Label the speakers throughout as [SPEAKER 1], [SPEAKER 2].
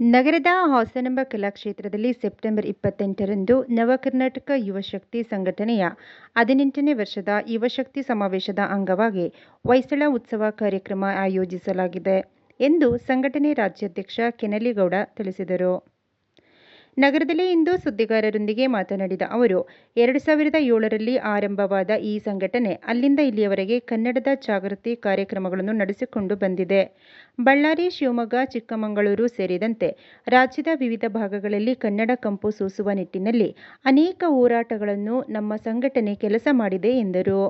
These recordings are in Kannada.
[SPEAKER 1] ನಗರದ ಹಾಸನಾಂಬ ಕಲಾಕ್ಷೇತ್ರದಲ್ಲಿ ಸೆಪ್ಟೆಂಬರ್ ಇಪ್ಪತ್ತೆಂಟರಂದು ನವಕರ್ನಾಟಕ ಯುವಶಕ್ತಿ ಸಂಘಟನೆಯ ಹದಿನೆಂಟನೇ ವರ್ಷದ ಯುವಶಕ್ತಿ ಸಮಾವೇಶದ ಅಂಗವಾಗಿ ಹೊಯ್ಸಳ ಉತ್ಸವ ಕಾರ್ಯಕ್ರಮ ಆಯೋಜಿಸಲಾಗಿದೆ ಎಂದು ಸಂಘಟನೆ ರಾಜ್ಯಾಧ್ಯಕ್ಷ ಕೆನಲಿಗೌಡ ತಿಳಿಸಿದರು. ನಗರದಲ್ಲಿ ಇಂದು ಸುದ್ದಿಗಾರರೊಂದಿಗೆ ಮಾತನಾಡಿದ ಅವರು, ಎರಡು ಸಾವಿರದ ಏಳರಲ್ಲಿ ಆರಂಭವಾದ ಈ ಸಂಘಟನೆ ಅಲ್ಲಿಂದ ಇಲ್ಲಿಯವರೆಗೆ ಕನ್ನಡದ ಜಾಗೃತಿ ಕಾರ್ಯಕ್ರಮಗಳನ್ನು ನಡೆಸಿಕೊಂಡು ಬಂದಿದೆ. ಬಳ್ಳಾರಿ, ಶಿವಮೊಗ್ಗ, ಚಿಕ್ಕಮಗಳೂರು ಸೇರಿದಂತೆ ರಾಜ್ಯದ ವಿವಿಧ ಭಾಗಗಳಲ್ಲಿ ಕನ್ನಡ ಕಂಪು ಸೂಸುವ ನಿಟ್ಟಿನಲ್ಲಿ ಅನೇಕ ಹೋರಾಟಗಳನ್ನು ನಮ್ಮ ಸಂಘಟನೆ ಕೆಲಸ ಮಾಡಿದೆ ಎಂದರು.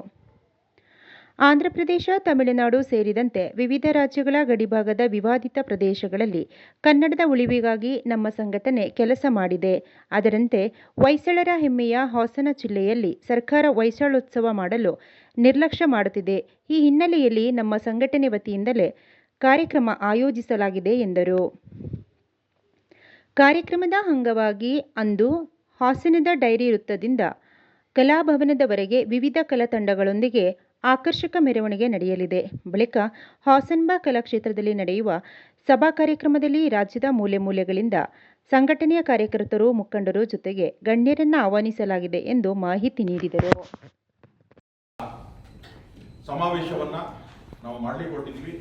[SPEAKER 1] ಆಂಧ್ರಪ್ರದೇಶ ತಮಿಳುನಾಡು ಸೇರಿದಂತೆ ವಿವಿಧ ರಾಜ್ಯಗಳ ಗಡಿಭಾಗದ ವಿವಾದಿತ ಪ್ರದೇಶಗಳಲ್ಲಿ ಕನ್ನಡದ ಉಳಿವಿಗಾಗಿ ನಮ್ಮ ಸಂಘಟನೆ ಕೆಲಸ ಮಾಡಿದೆ. ಅದರಂತೆ ಹೊಯ್ಸಳರ ಹೆಮ್ಮೆಯ ಹಾಸನ ಜಿಲ್ಲೆಯಲ್ಲಿ ಸರ್ಕಾರ ಹೊಯ್ಸಳೋತ್ಸವ ಮಾಡಲು ನಿರ್ಲಕ್ಷ್ಯ ಮಾಡುತ್ತಿದೆ. ಈ ಹಿನ್ನೆಲೆಯಲ್ಲಿ ನಮ್ಮ ಸಂಘಟನೆ ವತಿಯಿಂದಲೇ ಕಾರ್ಯಕ್ರಮ ಆಯೋಜಿಸಲಾಗಿದೆ ಎಂದರು. ಕಾರ್ಯಕ್ರಮದ ಅಂಗವಾಗಿ ಅಂದು ಹಾಸನದ ಡೈರಿ ವೃತ್ತದಿಂದ ಕಲಾಭವನದವರೆಗೆ ವಿವಿಧ ಕಲಾ ತಂಡಗಳೊಂದಿಗೆ ಆಕರ್ಷಕ ಮೆರವಣಿಗೆ ನಡೆಯಲಿದೆ. ಬಳಿಕ ಹಾಸನ್ಬಾ ಕಲಾಕ್ಷೇತ್ರದಲ್ಲಿ ನಡೆಯುವ ಸಭಾ ಕಾರ್ಯಕ್ರಮದಲ್ಲಿ ರಾಜ್ಯದ ಮೂಲೆ ಮೂಲೆಗಳಿಂದ ಸಂಘಟನೆಯ ಕಾರ್ಯಕರ್ತರು, ಮುಖಂಡರು ಜೊತೆಗೆ ಗಣ್ಯರನ್ನ ಆಹ್ವಾನಿಸಲಾಗಿದೆ ಎಂದು ಮಾಹಿತಿ ನೀಡಿದರು.
[SPEAKER 2] ಸಮಾವೇಶವನ್ನ ನಾವು ಮಾಡ್ಲಿಕ್ಕೆ ಹೊರಟಿದ್ವಿ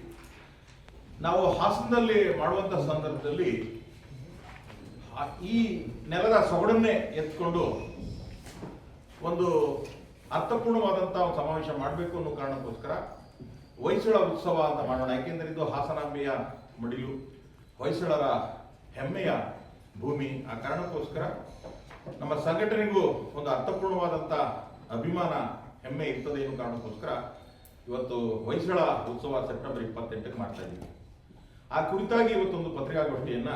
[SPEAKER 2] ನಾವು ಹಾಸನದಲ್ಲಿ ಮಾಡುವಂತ ಸಂದರ್ಭದಲ್ಲಿ ಈ ನೆಲದ ಸೊಗಡನ್ನೇ ಎತ್ಕೊಂಡು ಒಂದು ಅರ್ಥಪೂರ್ಣವಾದಂತಹ ಒಂದು ಸಮಾವೇಶ ಮಾಡಬೇಕು ಅನ್ನೋ ಕಾರಣಕ್ಕೋಸ್ಕರ ಹೊಯ್ಸಳ ಉತ್ಸವ ಅಂತ ಮಾಡೋಣ. ಯಾಕೆಂದ್ರೆ ಇದು ಹಾಸನಾಂಬೆಯ ಮಡಿಲು, ಹೊಯ್ಸಳರ ಹೆಮ್ಮೆಯ ಭೂಮಿ. ಆ ಕಾರಣಕ್ಕೋಸ್ಕರ ನಮ್ಮ ಸಂಘಟನೆಗೂ ಒಂದು ಅರ್ಥಪೂರ್ಣವಾದಂಥ ಅಭಿಮಾನ, ಹೆಮ್ಮೆ ಇರ್ತದೆ ಅನ್ನೋ ಕಾರಣಕ್ಕೋಸ್ಕರ ಇವತ್ತು ಹೊಯ್ಸಳ ಉತ್ಸವ ಸೆಪ್ಟೆಂಬರ್ ಇಪ್ಪತ್ತೆಂಟಕ್ಕೆ ಮಾಡ್ತಾ ಇದ್ದೀವಿ. ಆ ಕುರಿತಾಗಿ ಇವತ್ತೊಂದು ಪತ್ರಿಕಾಗೋಷ್ಠಿಯನ್ನು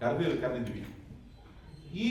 [SPEAKER 2] ಕರೆದಿ ಕರೆದಿದ್ವಿ ಈ